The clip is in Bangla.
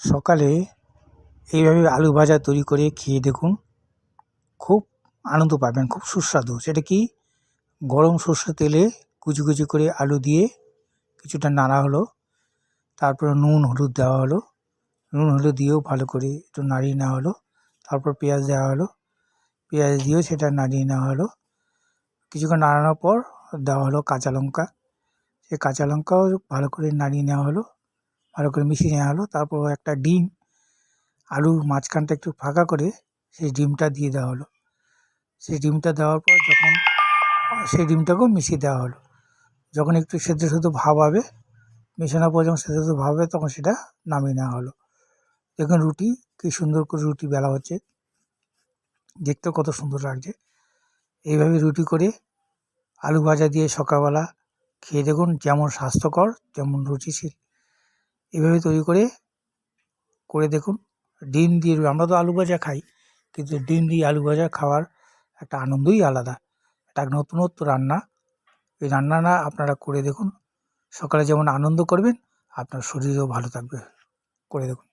সকালে এইভাবে আলু ভাজা তৈরি করে খেয়ে দেখুন, খুব আনন্দ পাবেন, খুব সুস্বাদু। সেটা কি? গরম সরষের তেলে কুচি কুচি করে আলু দিয়ে কিছুটা নাড়া হলো, তারপর নুন, হলুদ দেওয়া হলো। নুন, হলুদ দিয়েও ভালো করে একটু নাড়িয়ে নেওয়া হলো, তারপর পেঁয়াজ দেওয়া হলো। পেঁয়াজ দিয়েও সেটা নাড়িয়ে নেওয়া হলো। কিছুক্ষণ নাড়ানোর পর দেওয়া হলো কাঁচা লঙ্কা। সেই কাঁচা লঙ্কাও ভালো করে নাড়িয়ে নেওয়া হলো। ভালো করে মিশিয়ে নেওয়া হলো। তারপর একটা ডিম, আলুর মাঝখানটা একটু ফাঁকা করে সেই ডিমটা দিয়ে দেওয়া হলো। সেই ডিমটা দেওয়ার পর যখন, সেই ডিমটাকেও মিশিয়ে দেওয়া হলো। যখন একটু সেদ্ধ সেদ্ধ ভাব হবে, মেশানোর পর যখন সেদ্ধ সেদ্ধ ভাব হবে তখন সেটা নামিয়ে নেওয়া হলো। দেখুন রুটি, কী সুন্দর করে রুটি বেলা হচ্ছে। দেখতেও কত সুন্দর লাগছে। এইভাবে রুটি করে আলু ভাজা দিয়ে সকালবেলা খেয়ে দেখুন যেমন স্বাস্থ্যকর, তেমন রুচিশীল। এভাবে তৈরি করে করে দেখুন। ডিম দিয়ে আমরা তো আলু ভাজা খাই, কিন্তু ডিম দিয়ে আলু ভাজা খাওয়ার একটা আনন্দই আলাদা। এটা এক নতুনত্ব রান্না। এই রান্নাটা আপনারা করে দেখুন। সকালে যেমন আনন্দ করবেন, আপনার শরীরও ভালো থাকবে। করে দেখুন।